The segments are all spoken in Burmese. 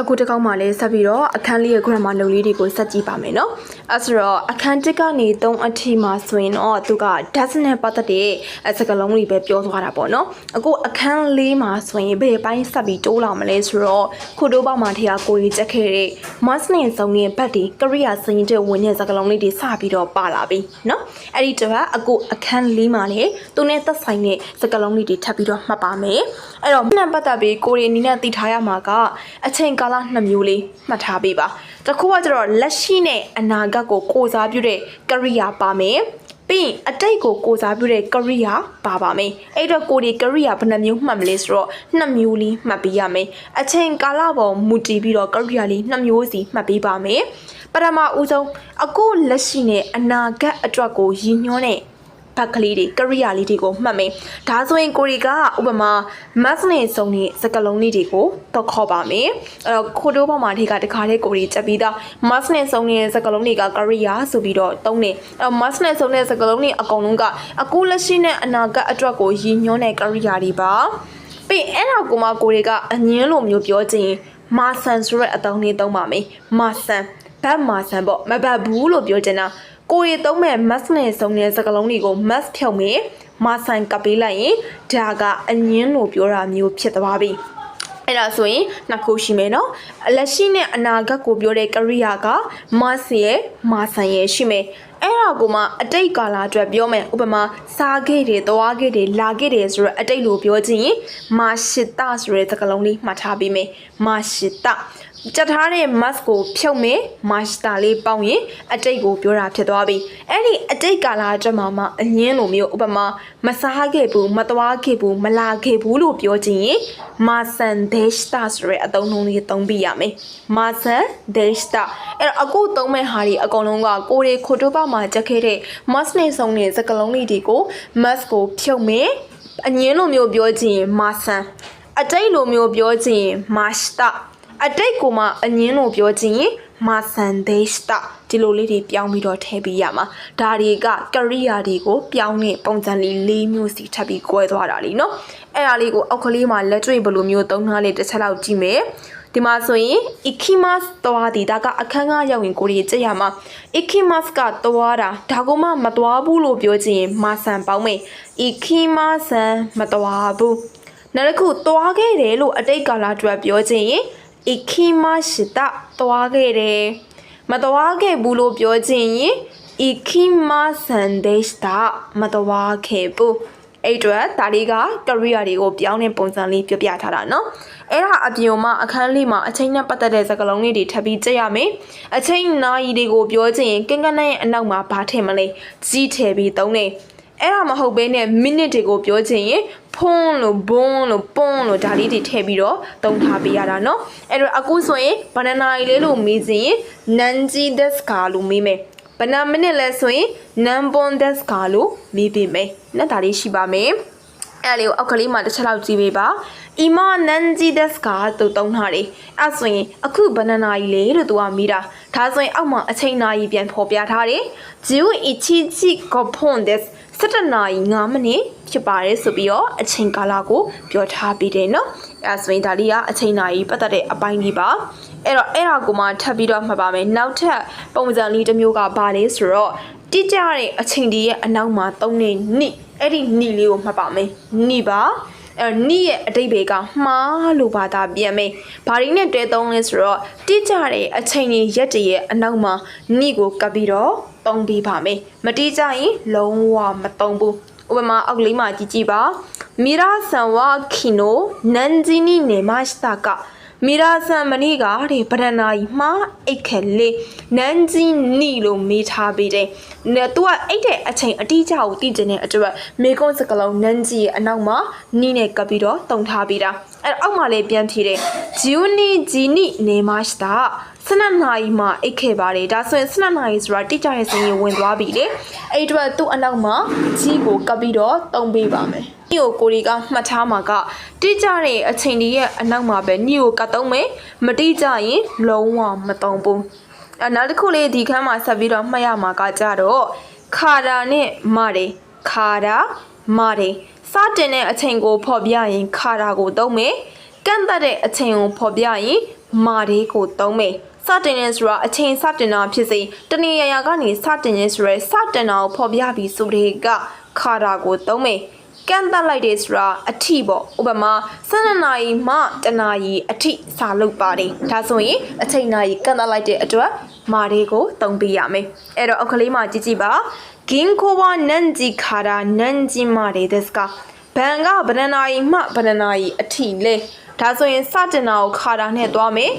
အခုတစ်ခေါက်မှလည်းဆက်ပြီးတော့အခန်းလေးရဲ့ grammar လုံလေးတွေကိုဆက်ကြည့်ပါမယ်နော်အဲဆိုတော့အခန်းတစ်ကနေ3အထိမှာဆိုရင်တော့သူက does နဲ့ပတ်သက်တဲ့စကားလုံးတွေပဲပြောသွားတာပေါ့နော်အခုအခန်းလေးမှာဆိုရင်ဘယ်ပိုင်းဆက်ပြီးတိုးလာမလဲဆိုတော့ခုတို့ပေါက်မှာထည့်ကိုကြီးချက်ခဲ့တဲ့ must နဲ့စုံတဲ့ဘတ်ဒီ career စရင်တဲ့ဝင်တဲ့စကားလုံးလေးတွေစပြီးတော့ပါလာပြီနော်အဲ့ဒီတော့အခုအခန်းလေးမှာလည်းသူနဲ့သက်ဆိုင်တဲ့စကားလုံးလေးတွေထပ်ပြီးတော့မှတ်ပါမယ်အဲ့တော့မှန်ပတ်သက်ပြီးကိုရီအနေနဲ့သိထားရမှာကအချိန်ကာလနှစ်မျိုးလေးမှတ်ထားပေးပါတစ်ခုကကျတော့လက်ရှိနဲ့အနာဂတ်ကိုကိုးစားပြုတဲ့ career ပါမယ်ပြီးရင်အတိတ်ကိုကိုးစားပြုတဲ့ career ပါပါမယ်အဲ့တော့ကိုဒီ career ဘယ်နှမျိုးမှတ်မလဲဆိုတော့နှစ်မျိုးလေးမှတ်ပေးရမယ်အချိန်ကာလပေါ်မူတည်ပြီးတော့ career လေးနှစ်မျိုးစီမှတ်ပေးပါမယ်ပထမဦးဆုံးအခုလက်ရှိနဲ့အနာဂတ်အတွက်ကိုရည်ညွှန်းတဲ့ ဘက်ကလေးတွေ career လေးတွေကိုမှတ်မယ်ဒါဆိုရင်ကိုရီကဥပမာ math နဲ့စုံတဲ့စကားလုံးလေးတွေကိုတော့ခေါ်ပါမယ်အဲ့တော့ခိုတိုးပေါ်မှာဒီကတခါလေးကိုရီချက်ပြီးသား math နဲ့စုံတဲ့စကားလုံးတွေက career ဆိုပြီးတော့သုံးတယ်အဲ့တော့ math နဲ့စုံတဲ့စကားလုံးတွေအကုန်လုံးကအခုလက်ရှိနဲ့အနာဂတ်အတွက်ကိုရည်ညွှန်းတဲ့ career တွေပါပြီးအဲ့ဒါကိုမှကိုရီကအငင်းလိုမျိုးပြောချင်မာဆန်ဆိုတဲ့အတောင်းလေးသုံးပါမယ်မာဆန်ဘတ်မာဆန်ပေါ့မဘတ်ဘူးလို့ပြောချင်တာ ကိုရီသုံးမဲ့ mask နဲ့စုံတဲ့စကားလုံးတွေကို mask ဖြုတ်မယ်မာဆန်ကပ်ပေးလိုက်ရင်ဒါကအငင်းလို့ပြောတာမျိုးဖြစ်သွားပြီအဲ့ဒါဆိုရင်နှစ်ခုရှိမယ်နော်အလက်ရှိနဲ့အနာဂတ်ကိုပြောတဲ့ career က mass ရဲ့မာဆန်ရဲ့ရှိမယ်အဲ့ဒါကိုမှအတိတ်ကာလအတွက်ပြောမယ်ဥပမာစားခဲ့တယ်သွားခဲ့တယ်လာခဲ့တယ်ဆိုတော့အတိတ်လို့ပြောချင်ရင်မာရှိတဆိုတဲ့စကားလုံးလေးမှတ်ထားပေးမယ်မာရှိတ ကြက်ထားတဲ့ mask ကိုဖြုတ်မယ် master လေးပေါင်းရင်အတိတ်ကိုပြောတာဖြစ်သွားပြီအဲ့ဒီအတိတ်ကာလအတွက်မှာမှအငင်းလိုမျိုးဥပမာမစားခဲ့ဘူးမသွားခဲ့ဘူးမလာခဲ့ဘူးလို့ပြောချင်ရင် masan deshta ဆိုတဲ့အသုံးနှုန်းလေးသုံးပြရမယ် masan deshta အဲ့တော့အခုသုံးမဲ့ဟာတွေအကုန်လုံးကကိုရီခိုတိုပါမှာကြက်ခဲ့တဲ့ mask နဲ့စုံတဲ့စကလုံးလေးတွေကို mask ကိုဖြုတ်မယ်အငင်းလိုမျိုးပြောချင်ရင် masan အတိတ်လိုမျိုးပြောချင်ရင် mashta အတိတ်ကိုမှအငင်းလို့ပြောချင်ရင်မာဆန်ဒေးစတာဒီလိုလေးတွေပြောင်းပြီးတော့ထည့်ပေးရမှာဒါတွေကကရိယာတွေကိုပြောင်းတဲ့ပုံစံလေး၄မျိုးစီထပ်ပြီး꿰သွားတာလीเนาะအဲ့ဒါလေးကိုအောက်ကလေးမှာလက်တွေ့ဘယ်လိုမျိုးသုံးထားလဲတစ်ချက်လောက်ကြည့်မယ်ဒီမှာဆိုရင် ikimas သွားသည်ဒါကအခန်းကရောက်ရင်ကိုရီကြည့်ရမှာ ikimas ကသွားတာဒါကမှမသွားဘူးလို့ပြောချင်ရင်မာဆန်ပေါင်းမယ် ikimas မသွားဘူးနောက်တစ်ခုသွားခဲ့တယ်လို့အတိတ်ကာလအတွက်ပြောချင်ရင် အခိမရှိတသွားခဲ့တယ်မသွားခဲ့ဘူးလို့ပြောချင်ရင်အခိမဆန်ဒေးစတာမသွားခဲ့ဘူးအဲ့တော့ဒါလေးက career တွေကိုပြောင်းတဲ့ပုံစံလေးပြပြထားတာเนาะအဲ့ဒါအပြင်မှာအခန်းလေးမှာအချိန်နဲ့ပတ်သက်တဲ့စကားလုံးလေးတွေထပ်ပြီးကြည့်ရမယ်အချိန်နာရီတွေကိုပြောချင်ရင်ကင်ကနဲ့အနောက်မှာဘာထည့်မလဲကြီးထည့်ပြီးသုံးတယ် အဲ့ဒါမဟုတ်ဘဲနဲ့ minute တွေကိုပြောချင်ရင်ဖုန်းလို့ဘွန်းလို့ပွန်းလို့ဒါလေးတွေထည့်ပြီးတော့တုံးထားပေးရတာเนาะအဲ့တော့အခုဆိုရင်ဘနာနာရီလေးလို့မေးစရင်နန်ဂျီဒက်စကာလို့မေးမယ်ဘနာမိနစ်လဲဆိုရင်နန်ပွန်ဒက်စကာလို့မေးပေးမယ်เนาะဒါလေးရှိပါမယ်အဲ့လေးကိုအောက်ကလေးမှာတစ်ချက်လောက်ကြည့်ပေးပါအီမာနန်ဂျီဒက်စကာတို့တုံးထားတယ်အဲ့ဆိုရင်အခုဘနာနာရီလေလို့သူကမိတာဒါဆိုရင်အောက်မှာအချိန်နာရီပြန်ဖော်ပြထားတယ်ဂျူအီချီချီကိုဖွန်ဒက် 17နာရီ9မိနစ်ဖြစ်ပါတယ်ဆိုပြီးတော့အချိန်ကာလကိုပြောထားပေးတယ်နော်အဲဆိုရင်ဒါလေးကအချိန်နာရီပတ်သက်တဲ့အပိုင်းကြီးပါအဲ့တော့အဲ့ဒါကိုမှထပ်ပြီးတော့မှတ်ပါမယ်နောက်ထပ်ပုံစံလေးတစ်မျိုးကဘာလဲဆိုတော့တိကျတဲ့အချိန်ဒီရဲ့အနောက်မှာသုံးနေနိအဲ့ဒီနိလေးကိုမှတ်ပါမယ်နိပါ အဲနိရဲ့အတိတ်ဘေကမှားလို့ဘာသာပြန်မယ်။ဘာရင်းနဲ့တွဲသုံးလဲဆိုတော့တိကျတဲ့အချိန်ကြီးရက်တည်းရဲ့အနောက်မှာနိကိုကပ်ပြီးတော့သုံးပေးပါမယ်။မတိကျရင်လုံးဝမသုံးဘူး။ဥပမာအောက်ကလေးမှာကြည့်ကြည့်ပါ။မီရာဆန်ဝါခီနိုနန်ဂျီနီနေမစတာက မီရာဆန်မနီကတဲ့ဗရဏာကြီးမှာအိတ်ခဲလေးနန်ဂျီနီလို့မေးထားပေးတယ်။နဲ့သူကအိတ်တဲ့အချိန်အတိအကျကိုသိကျင်တဲ့အတွက်မေကွန်စကလုံးနန်ဂျီရဲ့အနောက်မှာနီနဲ့ကပ်ပြီးတော့တုံထားပေးတာ။အဲ့အောက်မှာလည်းပြန်ဖြေတယ်။ဂျူနီဂျီနီနေမစတာ 12နာရီမှအိတ်ခဲ့ပါတယ်ဒါဆိုရင်12နာရီဆိုတာတိကျရဲ့စင်ရင်ဝင်သွားပြီလေအဲ့ဒီတော့သူ့အနောက်မှာကြီးကိုကပ်ပြီးတော့တုံးပေးပါမယ်ညိုကိုရီကမှတ်ထားမှာကတိကျတဲ့အချိန်ကြီးရဲ့အနောက်မှာပဲညိုကတ်တုံးမယ်မတိကျရင်လုံးဝမတုံးဘူးအနောက်တစ်ခုလေးဒီခန်းမှာဆက်ပြီးတော့မှတ်ရမှာကကြတော့ခါတာနဲ့မတယ်ခါတာမတယ်စတင်တဲ့အချိန်ကိုဖော်ပြရင်ခါတာကိုတုံးမယ်ကန့်သက်တဲ့အချိန်ကိုဖော်ပြရင်မာဒေးကိုသုံးမယ် စတင်နေဆိုတာအချိန်စတင်တာဖြစ်စေတနေရရာကနေစတင်နေဆိုရဲစတင်တာကိုဖော်ပြပြီးဆိုတဲ့ကခါတာကိုသုံးမယ်ကန့်တက်လိုက်တယ်ဆိုတာအထီပေါ့ဥပမာ12နာရီမှတနာရီအထီစာလုပ်ပါတယ်ဒါဆိုရင်အချိန်နာရီကန့်တက်လိုက်တဲ့အတွက်မာဒေးကိုသုံးပေးရမယ်အဲ့တော့အကလေးမှကြည့်ကြည့်ပါဂင်ကိုဝနန်ဂျီခါရာနန်ဂျီမာဒေးဒက်စကဘန်ကဗနနာရီမှဗနနာရီအထီလဲ ဒါဆိုရင်စတင်တာကိုခါတာနဲ့သွားမယ်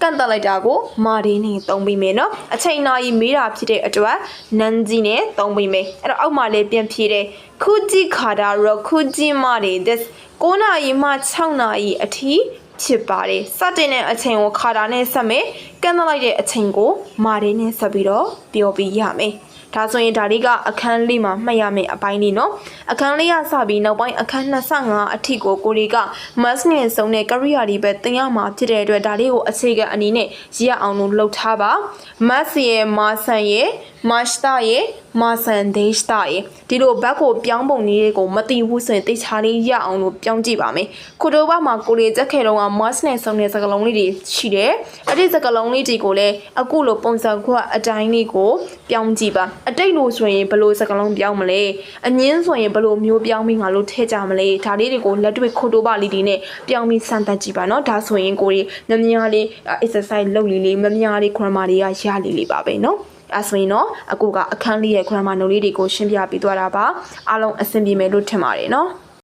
ကန့်တက်လိုက်တာကိုမာဒီနဲ့သုံးပြီးမယ်နော်အချိန်နာရီမေးတာဖြစ်တဲ့အတွက်နန်ဂျီနဲ့သုံးပြီးမယ်အဲ့တော့အောက်မှာလေးပြန်ဖြေတယ်ခုဂျီခါတာရခုဂျီမာဒီ this 9နာရီမှ6နာရီအထိဖြစ်ပါတယ်စတင်တဲ့အချိန်ကိုခါတာနဲ့ဆက်မယ်ကန့်တက်လိုက်တဲ့အချိန်ကိုမာဒီနဲ့ဆက်ပြီးတော့ပြောပြရမယ် ဒါဆိုရင်ဒါလေးကအခန်းလေးမှာမှတ်ရမယ့်အပိုင်းလေးနော်အခန်းလေးကစပြီးနောက်ပိုင်းအခန်း25အထိကိုကိုရီက mass နဲ့စုံတဲ့ career တွေပဲသင်ရမှာဖြစ်တဲ့အတွက်ဒါလေးကိုအခြေခံအနေနဲ့ရရအောင်လို့လုပ်ထားပါ mass ရဲ့ masan ရဲ့ mashta ရဲ့ masan deshta ရဲ့ဒီလိုဘက်ကိုပြောင်းပုံလေးကိုမသိဘူးဆိုရင်တေချာလေးရအောင်လို့ပြောင်းကြည့်ပါမယ်ခုတော့ဘာမှာကိုရီချက်ခဲတော့က mass နဲ့စုံတဲ့စကားလုံးလေးတွေရှိတယ်အဲ့ဒီစကားလုံးလေးတွေကိုလည်းအခုလိုပုံစံခွက်အတိုင်းလေးကိုပြောင်းကြည့်ပါအတိတ်လို့ဆိုရင်ဘယ်လိုစကားလုံးပြောင်းမလဲအငင်းဆိုရင်ဘယ်လိုမျိုးပြောင်းပြီးငါလို့ထည့်ကြမလဲဒါလေးတွေကိုလက်တွေ့ခိုတိုးပါလေးတွေနဲ့ပြောင်းပြီးစမ်းသပ်ကြည့်ပါနော်ဒါဆိုရင်ကိုရီမများလေး exercise လုပ်လေးလေးမများလေး grammar တွေကရလေးလေးပါပဲနော် အဲဆိုရင်တော့အခုကအခန်းလေးရဲ့ grammar note လေးတွေကိုရှင်းပြပေးသွားတာပါအားလုံးအဆင်ပြေမယ်လို့ထင်ပါတယ်နော်